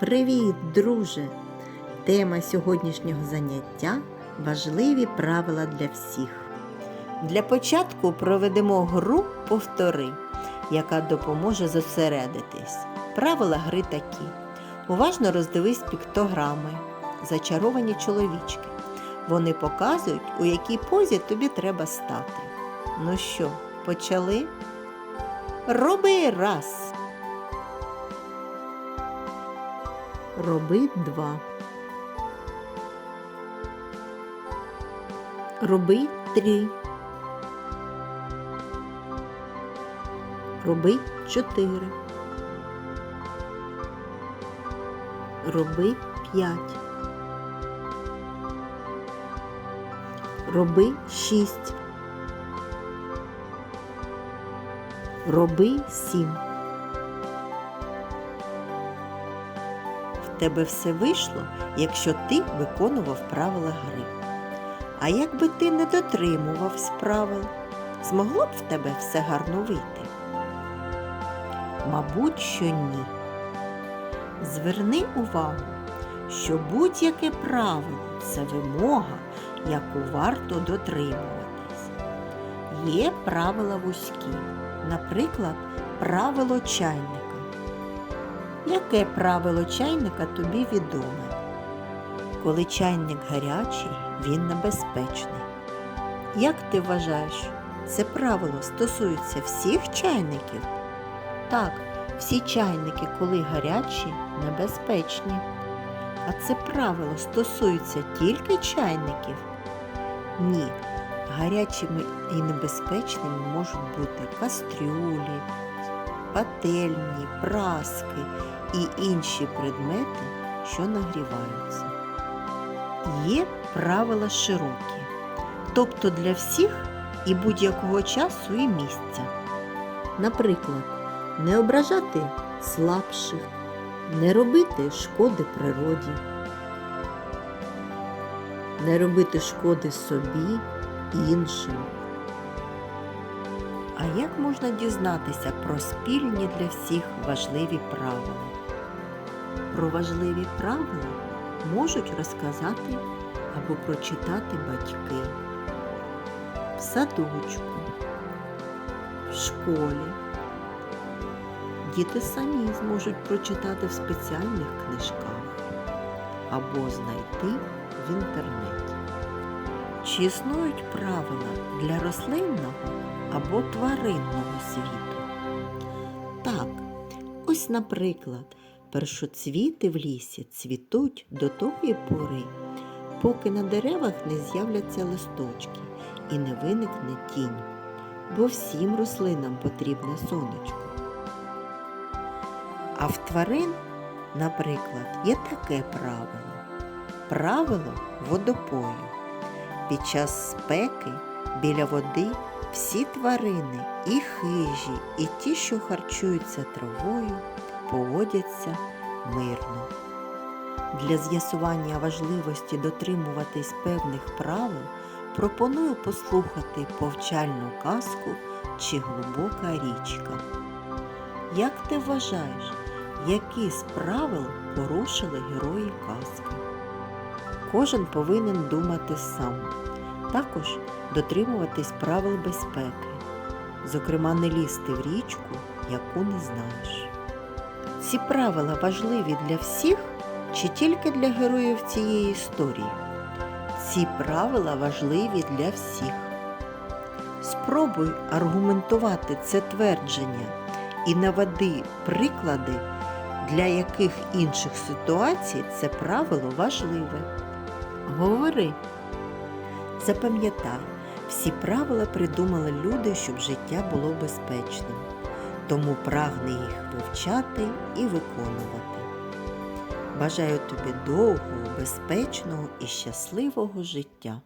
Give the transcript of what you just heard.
Привіт, друже! Тема сьогоднішнього заняття важливі правила для всіх. Для початку проведемо гру повтори, яка допоможе зосередитись. Правила гри такі. Уважно роздивись піктограми, зачаровані чоловічки. Вони показують, у якій позі тобі треба стати. Ну що, почали? Роби раз. Роби два, Роби 3. Роби 4. Роби 5. Роби 6. Роби 7. Тебе все вийшло, якщо ти виконував правила гри. А якби ти не дотримувався правил, змогло б в тебе все гарно вийти? Мабуть, що ні. Зверни увагу, що будь-яке правило це вимога, яку варто дотримуватись. Є правила вузькі, наприклад, правило чайника. Яке правило чайника тобі відоме? Коли чайник гарячий, він небезпечний. Як ти вважаєш, це правило стосується всіх чайників? Так, всі чайники, коли гарячі, небезпечні. А це правило стосується тільки чайників? Ні, гарячими і небезпечними можуть бути кастрюлі, пательні, праски і інші предмети, що нагріваються. Є правила широкі, тобто для всіх і будь-якого часу і місця. Наприклад, не ображати слабших, не робити шкоди природі, не робити шкоди собі іншим. А як можна дізнатися про спільні для всіх важливі правила? Про важливі правила можуть розказати або прочитати батьки в садочку, в школі. Діти самі зможуть прочитати в спеціальних книжках або знайти в інтернеті. Чи існують правила для рослинного або тваринного світу? Так, ось, наприклад, першоцвіти в лісі цвітуть до тої пори, поки на деревах не з'являться листочки і не виникне тінь, бо всім рослинам потрібне сонечко. А в тварин, наприклад, є таке правило правило водопою. Під час спеки біля води всі тварини, і хижі, і ті, що харчуються травою, поводяться мирно. Для з'ясування важливості дотримуватись певних правил пропоную послухати повчальну казку чи глибока річка. Як ти вважаєш, які з правил порушили герої казки? Кожен повинен думати сам, також дотримуватись правил безпеки, зокрема не лізти в річку, яку не знаєш. Ці правила важливі для всіх чи тільки для героїв цієї історії? Ці правила важливі для всіх. Спробуй аргументувати це твердження і наведи приклади, для яких інших ситуацій це правило важливе. Говори. Запам'ятай, всі правила придумали люди, щоб життя було безпечним, тому прагни їх вивчати і виконувати. Бажаю тобі довгого, безпечного і щасливого життя.